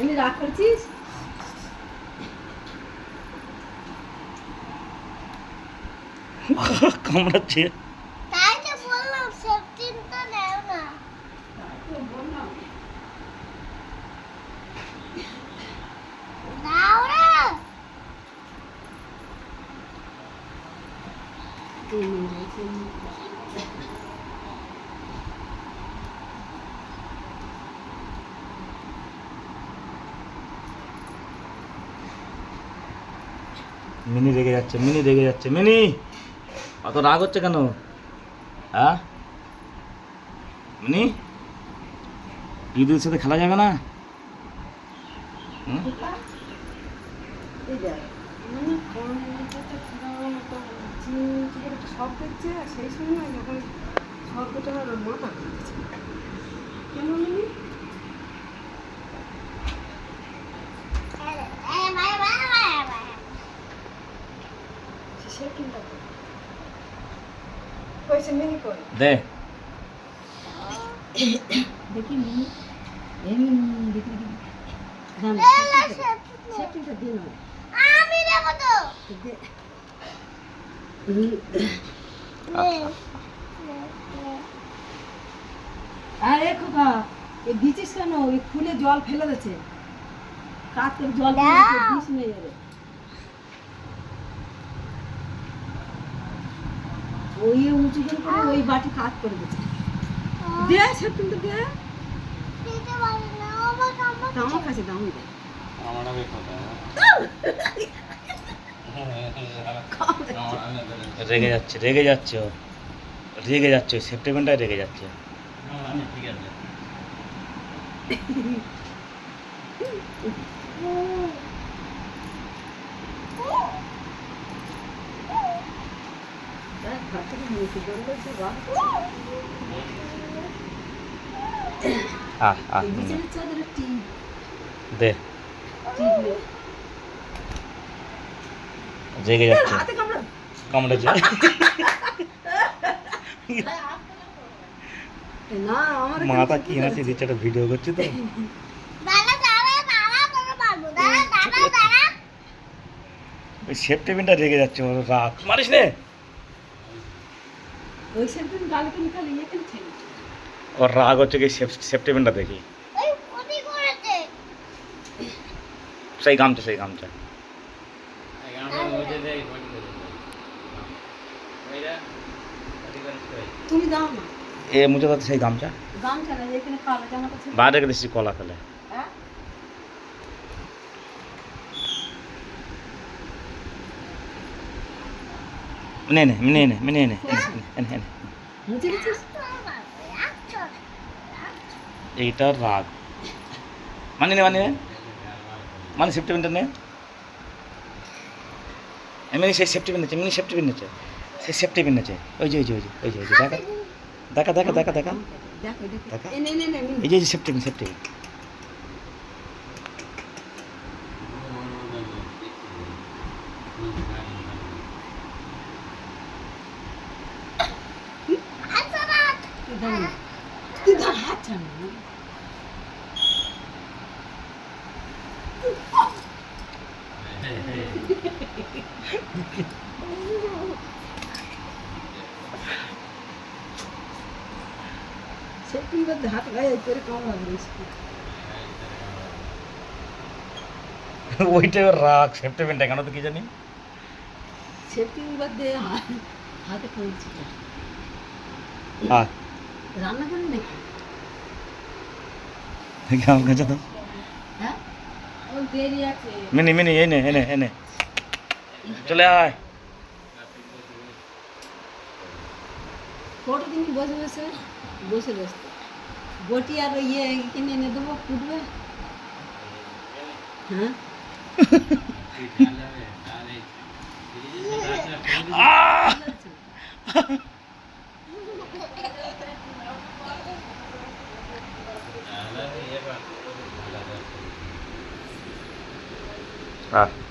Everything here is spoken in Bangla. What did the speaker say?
এমনি রাগ করছিস কামড়াচ্ছে তাই তো বললাম সেফটিনটা নেও না দাও না মিনি রেগে যাচ্ছে, মিনি রেগে যাচ্ছে, মিনি! অত রাগ হচ্ছে কেন? হ্যাঁ? মিনি? ইঁদুর সাথে খেলা যাবে না? সেই সময় যখন শব্দটা মাথা কেন কইছে মিনি কই দে। দেখি মিনি এ মিনি দেখি দেখি। দাম এলা সেফটিন সে কিনতে দিন আমি দেব তো। আরে খোকা এ দিছিস কেন? ওই খুলে জল ফেলে দিচ্ছে। কাত জল। দিস নিয়ে যাবে বইয়ে উঁচু করে করে ওই বাটি কাত করে দিচ্ছে দে সব কিন্তু দে আমার কাছে দাম দে রেগে যাচ্ছে রেগে যাচ্ছে রেগে যাচ্ছে সেপ্টেম্বরটাই রেগে যাচ্ছে ঠিক আছে আহ আহ দে জেগে যাচ্ছে। কামড়েছে মাথা কি হাসি দিচ্ছে একটা ভিডিও করছে তো। সেফ টেবিনটা রেগে যাচ্ছে রাত। মারিস নে। ওই সেদিন গালে তুমি খালি ইয়ে কেন ওর রাগ হচ্ছে কি সেপ্টেম্বরটা দেখি। সেই গামছা সেই গামছা। তুমি দাও না। এ মুছে সেই গামছা। গামছা না এখানে কালো জামাটা ছিল। বাইরে রেখে দিচ্ছি কলা ফেলে। নে নে নে নে নে নে এইটা রাগ মানে নে মানে মানে সেফটি পিনটা নে এমনি সেই সেফটি পিন আছে এমনি সেফটি পিন আছে সেই সেফটি পিন আছে ওই যে ওই যে ওই যে ওই যে দেখা দেখা দেখা দেখা দেখা দেখা এই যে safety pin safety pin Then did that happen? చెప్పి వద్ద హఠగా అయిపోయారు కావాలి ওইটা রাখ সেফটি পেনটা কেন তো কি জানি সেফটি বাদ দিয়ে হাতে করেছি হ্যাঁ রান্না করেন নাকি আমার কাছে তো হ্যাঁ? ও দেরি আছে। মিনি মিনি এই নে এনে এনে চলে আয়। কত দিন বসে বসে? বসে বসে। বটি আর ইয়ে কিনে এনে দেবো ফুটবে? হ্যাঁ? আহ! Ah.